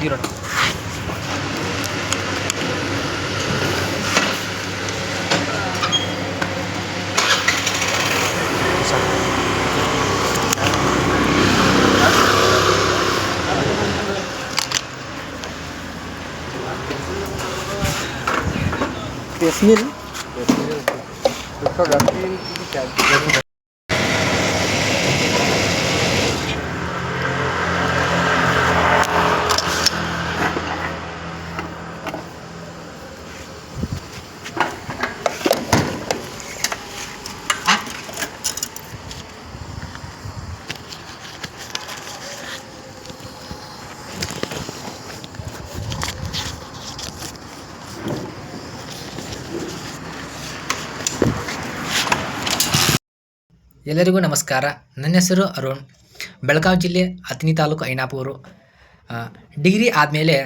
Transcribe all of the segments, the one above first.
ஈரோடு তেসমিল তেসমিল 120 কি চার্জ ಎಲ್ಲರಿಗೂ ನಮಸ್ಕಾರ. ನನ್ನ ಹೆಸರು ಅರುಣ್. ಬೆಳಗಾವಿ ಜಿಲ್ಲೆ ಅಥಣಿ ತಾಲೂಕು ಐನಾಪೂರು. ಡಿಗ್ರಿ ಆದಮೇಲೆ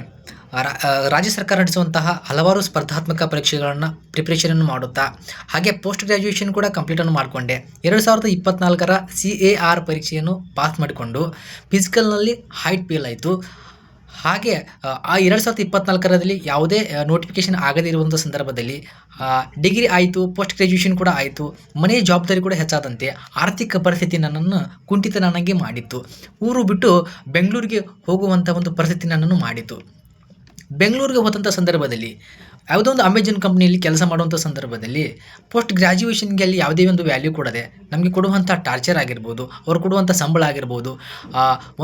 ರಾಜ್ಯ ಸರ್ಕಾರ ನಡೆಸುವಂತಹ ಹಲವಾರು ಸ್ಪರ್ಧಾತ್ಮಕ ಪರೀಕ್ಷೆಗಳನ್ನು ಪ್ರಿಪ್ರೇಷನನ್ನು ಮಾಡುತ್ತಾ, ಹಾಗೆ ಪೋಸ್ಟ್ ಗ್ರ್ಯಾಜುಯೇಷನ್ ಕೂಡ ಕಂಪ್ಲೀಟನ್ನು ಮಾಡಿಕೊಂಡೆ. ಎರಡು ಸಾವಿರದ ಇಪ್ಪತ್ತ್ನಾಲ್ಕರ ಸಿ ಎ ಆರ್ ಪರೀಕ್ಷೆಯನ್ನು ಪಾಸ್ ಮಾಡಿಕೊಂಡು ಫಿಸಿಕಲ್ನಲ್ಲಿ ಹೈಟ್ ಫೇಲ್ ಆಯಿತು. ಹಾಗೆ ಆ, ಎರಡು ಸಾವಿರದ ಇಪ್ಪತ್ನಾಲ್ಕರಲ್ಲಿ ಯಾವುದೇ ನೋಟಿಫಿಕೇಶನ್ ಆಗದೇ ಇರುವಂಥ ಸಂದರ್ಭದಲ್ಲಿ ಡಿಗ್ರಿ ಆಯಿತು ಪೋಸ್ಟ್ ಗ್ರ್ಯಾಜುಯೇಷನ್ ಕೂಡ ಆಯಿತು ಮನೆಯ ಜವಾಬ್ದಾರಿ ಕೂಡ ಹೆಚ್ಚಾದಂತೆ ಆರ್ಥಿಕ ಪರಿಸ್ಥಿತಿ ನನ್ನನ್ನು ಕುಂಠಿತ ನನಗೆ ಮಾಡಿತ್ತು. ಊರು ಬಿಟ್ಟು ಬೆಂಗಳೂರಿಗೆ ಹೋಗುವಂಥ ಒಂದು ಪರಿಸ್ಥಿತಿ ನನ್ನನ್ನು ಮಾಡಿತು ಬೆಂಗಳೂರಿಗೆ ಹೋದಂಥ ಸಂದರ್ಭದಲ್ಲಿ ಯಾವುದೋ ಒಂದು ಅಮೆಜಾನ್ ಕಂಪ್ನಿಯಲ್ಲಿ ಕೆಲಸ ಮಾಡುವಂಥ ಸಂದರ್ಭದಲ್ಲಿ ಪೋಸ್ಟ್ ಗ್ರ್ಯಾಜುಯೇಷನ್ಗೆ ಅಲ್ಲಿ ಯಾವುದೇ ಒಂದು ವ್ಯಾಲ್ಯೂ ಕೊಡದೆ ನಮಗೆ ಕೊಡುವಂಥ ಟಾರ್ಚರ್ ಆಗಿರ್ಬೋದು, ಅವ್ರು ಕೊಡುವಂಥ ಸಂಬಳ ಆಗಿರ್ಬೋದು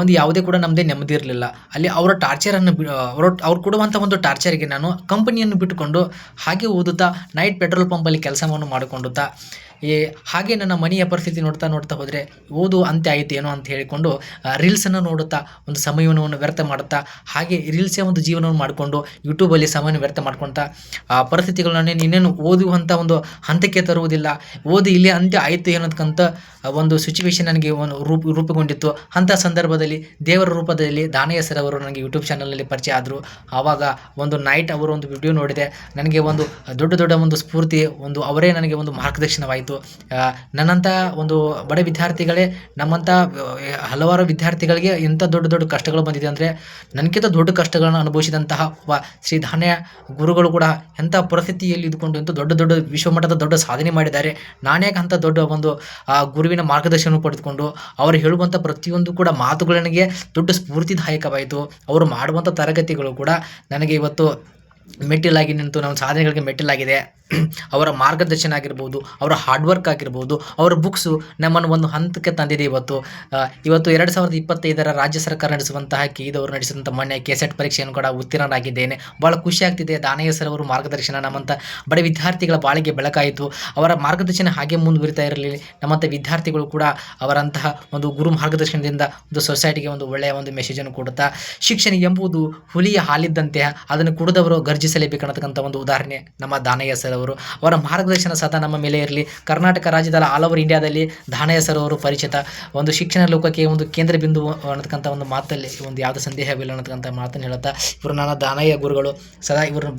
ಒಂದು ಯಾವುದೇ ಕೂಡ ನಮ್ಮದೇ ನೆಮ್ಮದಿ ಇರಲಿಲ್ಲ. ಅಲ್ಲಿ ಅವರ ಟಾರ್ಚರನ್ನು ಬಿ ಅವ್ರ, ಅವ್ರು ಕೊಡುವಂಥ ಒಂದು ಟಾರ್ಚರಿಗೆ ನಾನು ಕಂಪನಿಯನ್ನು ಬಿಟ್ಟುಕೊಂಡು ಹಾಗೆ ಓದುತ್ತಾ ನೈಟ್ ಪೆಟ್ರೋಲ್ ಪಂಪಲ್ಲಿ ಕೆಲಸವನ್ನು ಮಾಡಿಕೊಂಡುತ್ತಾ ಈ ಹಾಗೆ ನನ್ನ ಮನೆಯ ಪರಿಸ್ಥಿತಿ ನೋಡ್ತಾ ನೋಡ್ತಾ ಹೋದರೆ ಓದು ಅಂತ್ಯ ಆಯಿತು ಏನೋ ಅಂತ ಹೇಳಿಕೊಂಡು ರೀಲ್ಸನ್ನು ನೋಡುತ್ತಾ ಒಂದು ಸಮಯವನ್ನು ವ್ಯರ್ಥ ಮಾಡುತ್ತಾ, ಹಾಗೆ ರೀಲ್ಸೇ ಒಂದು ಜೀವನವನ್ನು ಮಾಡಿಕೊಂಡು ಯೂಟ್ಯೂಬಲ್ಲಿ ಸಮಯವನ್ನು ವ್ಯರ್ಥ ಮಾಡ್ಕೊಳ್ತಾ ಆ ಪರಿಸ್ಥಿತಿಗಳನ್ನೇ ಇನ್ನೇನು ಓದುವಂಥ ಒಂದು ಹಂತಕ್ಕೆ ತರುವುದಿಲ್ಲ. ಓದಿ ಇಲ್ಲಿ ಅಂತ್ಯ ಆಯಿತು ಅನ್ನೋದಕ್ಕಂತ ಒಂದು ಸಿಚುವೇಶನ್ ನನಗೆ ಒಂದು ರೂಪ, ರೂಪುಗೊಂಡಿತ್ತು. ಅಂಥ ಸಂದರ್ಭದಲ್ಲಿ ದೇವರ ರೂಪದಲ್ಲಿ ದಾನಯ್ಯ ಸರ್ ಅವರು ನನಗೆ ಯೂಟ್ಯೂಬ್ ಚಾನಲಲ್ಲಿ ಪರಿಚಯ ಆದರು. ಆವಾಗ ಒಂದು ನೈಟ್ ಅವರು ಒಂದು ವಿಡಿಯೋ ನೋಡಿದೆ. ನನಗೆ ಒಂದು ದೊಡ್ಡ ದೊಡ್ಡ ಒಂದು ಸ್ಫೂರ್ತಿ, ಒಂದು ಅವರೇ ನನಗೆ ಒಂದು ಮಾರ್ಗದರ್ಶನವಾಯಿತು. ಆ, ನನ್ನಂಥ ಒಂದು ಬಡ ವಿದ್ಯಾರ್ಥಿಗಳೇ ನಮ್ಮಂಥ ಹಲವಾರು ವಿದ್ಯಾರ್ಥಿಗಳಿಗೆ ಇಂಥ ದೊಡ್ಡ ದೊಡ್ಡ ಕಷ್ಟಗಳು ಬಂದಿದೆ ಅಂದರೆ ನನಗಿಂತ ದೊಡ್ಡ ಕಷ್ಟಗಳನ್ನು ಅನುಭವಿಸಿದಂತಹ ಒಬ್ಬ ಶ್ರೀ ಧಾನ್ಯ ಗುರುಗಳು ಕೂಡ ಎಂಥ ಪರಿಸ್ಥಿತಿಯಲ್ಲಿ ಇದ್ಕೊಂಡು ಇಂಥ ದೊಡ್ಡ ದೊಡ್ಡ ವಿಶ್ವಮಟ್ಟದ ದೊಡ್ಡ ಸಾಧನೆ ಮಾಡಿದ್ದಾರೆ. ನಾನೇ ಅಂಥ ದೊಡ್ಡ ಒಂದು ಆ ಗುರುವಿನ ಮಾರ್ಗದರ್ಶನ ಪಡೆದುಕೊಂಡು ಅವರು ಹೇಳುವಂಥ ಪ್ರತಿಯೊಂದು ಕೂಡ ಮಾತುಗಳು ನನಗೆ ದೊಡ್ಡ ಸ್ಫೂರ್ತಿದಾಯಕವಾಯಿತು. ಅವರು ಮಾಡುವಂಥ ತರಗತಿಗಳು ಕೂಡ ನನಗೆ ಇವತ್ತು ಮೆಟ್ಟಿಲಾಗಿ ನಿಂತು, ನಮ್ಮ ಸಾಧನೆಗಳಿಗೆ ಮೆಟ್ಟಿಲಾಗಿದೆ. ಅವರ ಮಾರ್ಗದರ್ಶನ ಆಗಿರ್ಬೋದು, ಅವರ ಹಾರ್ಡ್ ವರ್ಕ್ ಆಗಿರ್ಬೋದು, ಅವರ ಬುಕ್ಸು ನಮ್ಮನ್ನು ಒಂದು ಹಂತಕ್ಕೆ ತಂದಿದೆ ಇವತ್ತು. ಇವತ್ತು ಎರಡು ಸಾವಿರದ ಇಪ್ಪತ್ತೈದರ ರಾಜ್ಯ ಸರ್ಕಾರ ನಡೆಸುವಂತಹ ಕೀದವರು ನಡೆಸಿದಂಥ ಮೊನ್ನೆ ಕೆಸೆಟ್ ಪರೀಕ್ಷೆಯನ್ನು ಕೂಡ ಉತ್ತೀರ್ಣರಾಗಿದ್ದೇನೆ. ಭಾಳ ಖುಷಿ ಆಗ್ತಿದೆ. ದಾನಯ್ಯ ಸರ್ ಅವರು ಮಾರ್ಗದರ್ಶನ ನಮ್ಮಂಥ ಬಡ ವಿದ್ಯಾರ್ಥಿಗಳ ಬಾಳಿಗೆ ಬೆಳಕಾಯಿತು. ಅವರ ಮಾರ್ಗದರ್ಶನ ಹಾಗೆ ಮುಂದುವರಿತಾ ಇರಲಿ ನಮ್ಮಂಥ ವಿದ್ಯಾರ್ಥಿಗಳು ಕೂಡ ಅವರಂತಹ ಒಂದು ಗುರು ಮಾರ್ಗದರ್ಶನದಿಂದ ಒಂದು ಸೊಸೈಟಿಗೆ ಒಂದು ಒಳ್ಳೆಯ ಒಂದು ಮೆಸೇಜನ್ನು ಕೊಡುತ್ತಾ, ಶಿಕ್ಷಣ ಎಂಬುದು ಹುಲಿಯ ಹಾಲಿದ್ದಂತೆ, ಅದನ್ನು ಕುಡಿದವರು ಗರ್ಜಿಸಲೇಬೇಕನ್ನತಕ್ಕಂಥ ಒಂದು ಉದಾಹರಣೆ ನಮ್ಮ ದಾನಯ್ಯ ಸರ್ ಅವರು. ಅವರ ಮಾರ್ಗದರ್ಶನ ಸದಾ ನಮ್ಮ ಮೇಲೆ ಇರಲಿ. ಕರ್ನಾಟಕ ರಾಜ್ಯದ ಆಲ್ ಓವರ್ ಇಂಡಿಯಾದಲ್ಲಿ ದಾನಯ್ಯ ಸರ್ ಅವರು ಪರಿಚಿತ. ಒಂದು ಶಿಕ್ಷಣ ಲೋಕಕ್ಕೆ ಒಂದು ಕೇಂದ್ರ ಬಿಂದು ಅನ್ನತಕ್ಕಂಥ ಒಂದು ಮಾತಲ್ಲಿ ಒಂದು ಯಾವುದೇ ಸಂದೇಹವಿಲ್ಲ ಅನ್ನತಕ್ಕಂಥ ಮಾತನ್ನು ಹೇಳುತ್ತಾ, ಇವರು ನನ್ನ ದಾನಯ್ಯ ಗುರುಗಳು. ಸದಾ ಇವರು